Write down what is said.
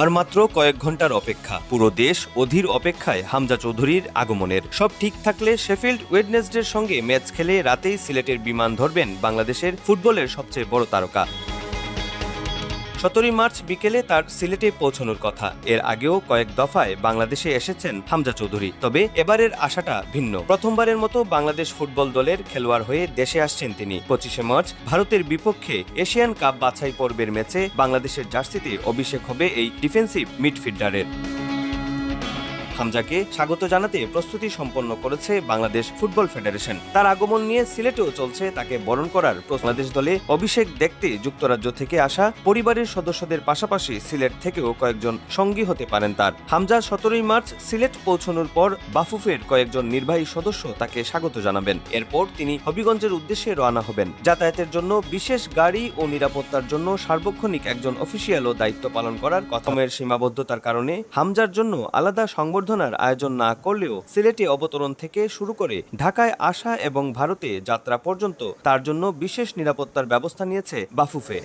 আর মাত্র কয়েক ঘণ্টার অপেক্ষা। পুরো দেশ অধীর অপেক্ষায় হামজা চৌধুরীর আগমনের। সব ঠিক থাকলে শেফিল্ড ওয়েডনেসডের সঙ্গে ম্যাচ খেলে রাতেই সিলেটের বিমান ধরবেন বাংলাদেশের ফুটবলের সবচেয়ে বড় তারকা। সতেরোই মার্চ বিকেলে তার সিলেটে পৌঁছানোর কথা। এর আগেও কয়েক দফায় বাংলাদেশে এসেছেন হামজা চৌধুরী। তবে এবারের আশাটা ভিন্ন। প্রথমবারের মতো বাংলাদেশ ফুটবল দলের খেলোয়াড় হয়ে দেশে আসছেন তিনি। পঁচিশে মার্চ ভারতের বিপক্ষে এশিয়ান কাপ বাছাই পর্বের ম্যাচে বাংলাদেশের জার্সিতে অভিষেক হবে এই ডিফেন্সিভ মিডফিল্ডারের। হামজাকে স্বাগত জানাতে প্রস্তুতি সম্পন্ন করেছে বাংলাদেশ ফুটবল ফেডারেশন। তার আগমন নিয়ে সিলেটেও চলছে তাকে বরণ করার বাংলাদেশ দলে অভিষেক দেখতে যুক্তরাজ্য থেকে আসা পরিবারের সদস্যদের পাশাপাশি সিলেট থেকেও কয়েকজন সঙ্গী হতে পারেন তার। হামজা সতেরোই মার্চ সিলেট পৌঁছানোর পর বাফুফের কয়েকজন নির্বাহী সদস্য তাকে স্বাগত জানাবেন। এরপর তিনি হবিগঞ্জের উদ্দেশ্যে রওনা হবেন। যাতায়াতের জন্য বিশেষ গাড়ি ও নিরাপত্তার জন্য সার্বক্ষণিক একজন অফিসিয়ালও দায়িত্ব পালন করার কথমের সীমাবদ্ধতার কারণে হামজার জন্য আলাদা সংবর্ধনার আয়োজন না করলেও সিলেটে অবতরণ থেকে শুরু করে ঢাকায় আসা এবং ভারতে যাত্রা পর্যন্ত তার জন্য বিশেষ নিরাপত্তার ব্যবস্থা নিয়েছে বাফুফে।